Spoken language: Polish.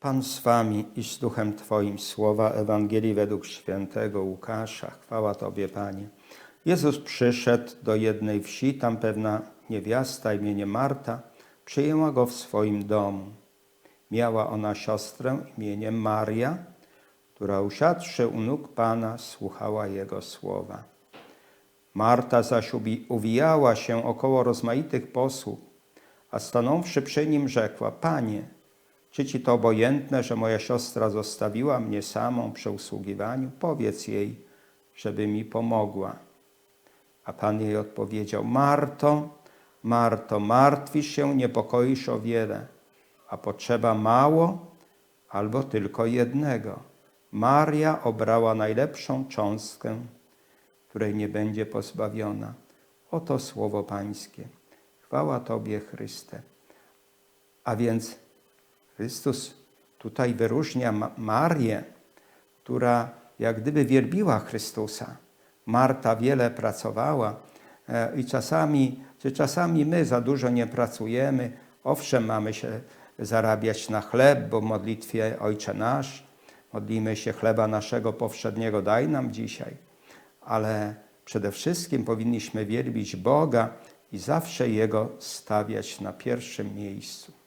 Pan z wami i z duchem Twoim słowa Ewangelii według świętego Łukasza. Chwała Tobie, Panie. Jezus przyszedł do jednej wsi, tam pewna niewiasta imieniem Marta przyjęła go w swoim domu. Miała ona siostrę imieniem Maria, która usiadłszy u nóg Pana słuchała Jego słowa. Marta zaś uwijała się około rozmaitych posług, a stanąwszy przy nim rzekła, Panie, czy Ci to obojętne, że moja siostra zostawiła mnie samą przy usługiwaniu? Powiedz jej, żeby mi pomogła. A Pan jej odpowiedział, Marto, Marto, martwisz się, niepokoisz o wiele, a potrzeba mało albo tylko jednego. Maria obrała najlepszą cząstkę, której nie będzie pozbawiona. Oto słowo Pańskie. Chwała Tobie, Chryste. A więc Chrystus tutaj wyróżnia Ma- Marię, która jak gdyby wielbiła Chrystusa. Marta wiele pracowała e, i czasami, czy czasami my za dużo nie pracujemy. Owszem, mamy się zarabiać na chleb, bo w modlitwie Ojcze Nasz modlimy się chleba naszego powszedniego daj nam dzisiaj. Ale przede wszystkim powinniśmy wielbić Boga i zawsze Jego stawiać na pierwszym miejscu.